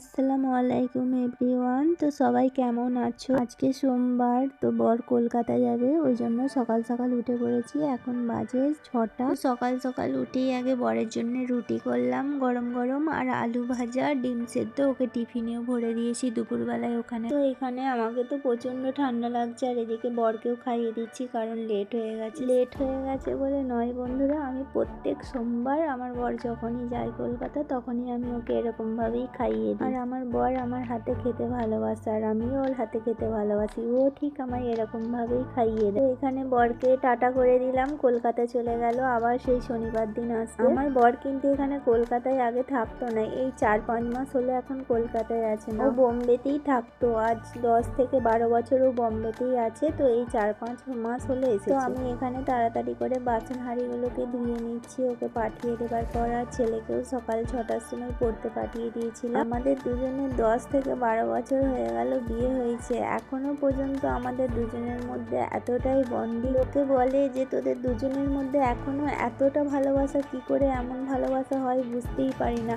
আসসালামু আলাইকুম এভরিওয়ান। তো সবাই কেমন আছো? আজকে সোমবার, তো বর কলকাতা যাবে, ওই জন্য সকাল সকাল উঠে পড়েছি। এখন বাজে ছটা। সকাল সকাল উঠেই আগে বরের জন্য রুটি করলাম, গরম গরম আর আলু ভাজা, ডিম সেদ্ধ। ওকে টিফিনেও ভরে দিয়েছি দুপুরবেলায় ওখানে। তো এখানে আমাকে তো প্রচণ্ড ঠান্ডা লাগছে, আর এদিকে বরকেও খাইয়ে দিচ্ছি কারণ লেট হয়ে গেছে। লেট হয়ে গেছে বলে নয় বন্ধুরা, আমি প্রত্যেক সোমবার আমার বর যখনই যায় কলকাতা, তখনই আমি ওকে এরকমভাবেই খাইয়ে দিই। আর আমার বর আমার হাতে খেতে ভালোবাসে, আর আমিও ওর হাতে খেতে ভালোবাসি। ও ঠিক আমায় এরকম ভাবেই খাইয়ে দেয়। এখানে বরকে টাটা করে দিলাম কলকাতা চলে গেল। আবার সেই শনিবার দিন আসবে আমার বর কিন্তু এখানে কলকাতায় আগে থাকতো না। এই চার পাঁচ মাস হলো এখন কলকাতায় আছে ও বোম্বেতেই থাকতো। আজ দশ থেকে বারো বছর ও বোম্বেতেই আছে। তো এই চার পাঁচ মাস হলো এসে তো আমি এখানে তাড়াতাড়ি করে বাসন হাঁড়িগুলোকে ধুয়ে নিচ্ছি। ওকে পাঠিয়ে দেবার পর আর ছেলেকেও সকাল ছটার সময় পড়তে পাঠিয়ে দিয়েছিলাম। আমাদের দুজনের দশ থেকে বারো বছর হয়ে গেল বিয়ে হয়েছে। এখনও পর্যন্ত আমাদের দুজনের মধ্যে এতটাই বন্ডি লোকে বলে যে তোদের দুজনের মধ্যে এখনও এতটা ভালোবাসা, কি করে এমন ভালোবাসা হয় বুঝতেই পারি না।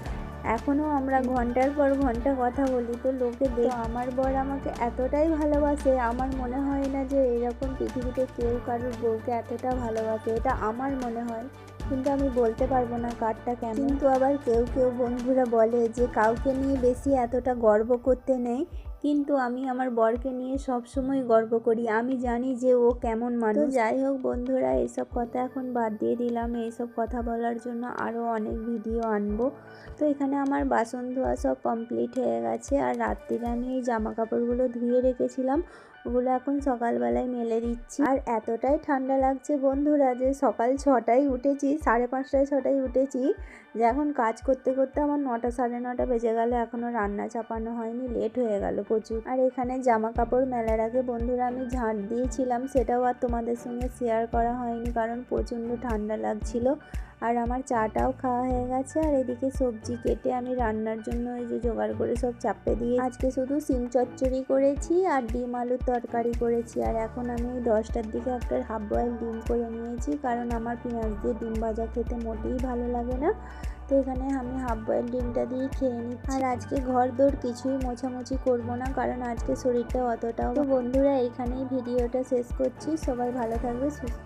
এখনও আমরা ঘণ্টার পর ঘণ্টা কথা বলি, তো লোকে দেখ, আমার বর আমাকে এতটাই ভালোবাসে, আমার মনে হয় না যে এরকম পৃথিবীতে কেউ কারোর বউকে এতটা ভালোবাসে, এটা আমার মনে হয়। কিন্তু আমি বলতে পারব না কারটা কেমন। কিন্তু আবার কেউ কেউ বন্ধুরা বলে যে কাউকে নিয়ে বেশি এতটা গর্ব করতে নেই কিন্তু আমি আমার বরকে নিয়ে সব সময় গর্ব করি। আমি জানি যে ও কেমন মানুষ। যাই হোক বন্ধুরা এইসব কথা এখন বাদ দিয়ে দিলাম। এইসব কথা বলার জন্য আরও অনেক ভিডিও আনব। তো এখানে আমার বাসন ধোয়া সব কমপ্লিট হয়ে গেছে। আর রাত্রিরে আমি এই জামা কাপড়গুলো ধুয়ে রেখেছিলাম। ওগুলো এখন সকালবেলায় মেলে দিচ্ছি। আর এতটাই ঠান্ডা লাগছে বন্ধুরা যে সকাল ছটায় উঠেছি, সাড়ে পাঁচটায় ছটায় উঠেছি যে এখন কাজ করতে করতে আমার নটা সাড়ে নটা বেজে গেল। এখনও রান্না চাপানো হয়নি লেট হয়ে গেল প্রচুর। আর এখানে জামা কাপড় মেলার আগে বন্ধুরা আমি ঝাঁট দিয়েছিলাম, সেটাও আর তোমাদের সঙ্গে শেয়ার করা হয়নি কারণ প্রচণ্ড ঠান্ডা লাগছিল। আর আমার চাটাও খাওয়া হয়ে গেছে, আর এদিকে সবজি কেটে আমি রান্নার জন্য এই যে জোগাড় করে সব চাপে দিয়ে আজকে শুধু সিম চচ্চড়ি করেছি আর ডিম আলুর তরকারি করেছি। আর এখন আমি দশটার দিকে একটা হাফ বয়েল ডিম করে নিয়েছি, কারণ আমার পেঁয়াজ দিয়ে ডিম ভাজা খেতে মোটেই ভালো লাগে না। তো এখানে আমি হাফ বয়েল ডিমটা দিয়ে খেয়ে নিই আর আজকে ঘর দৌড় কিছুই মোছামুছি করব না, কারণ আজকে শরীরটা অতটাও বন্ধুরা, এখানেই ভিডিওটা শেষ করছি। সবাই ভালো থাকবে, সুস্থ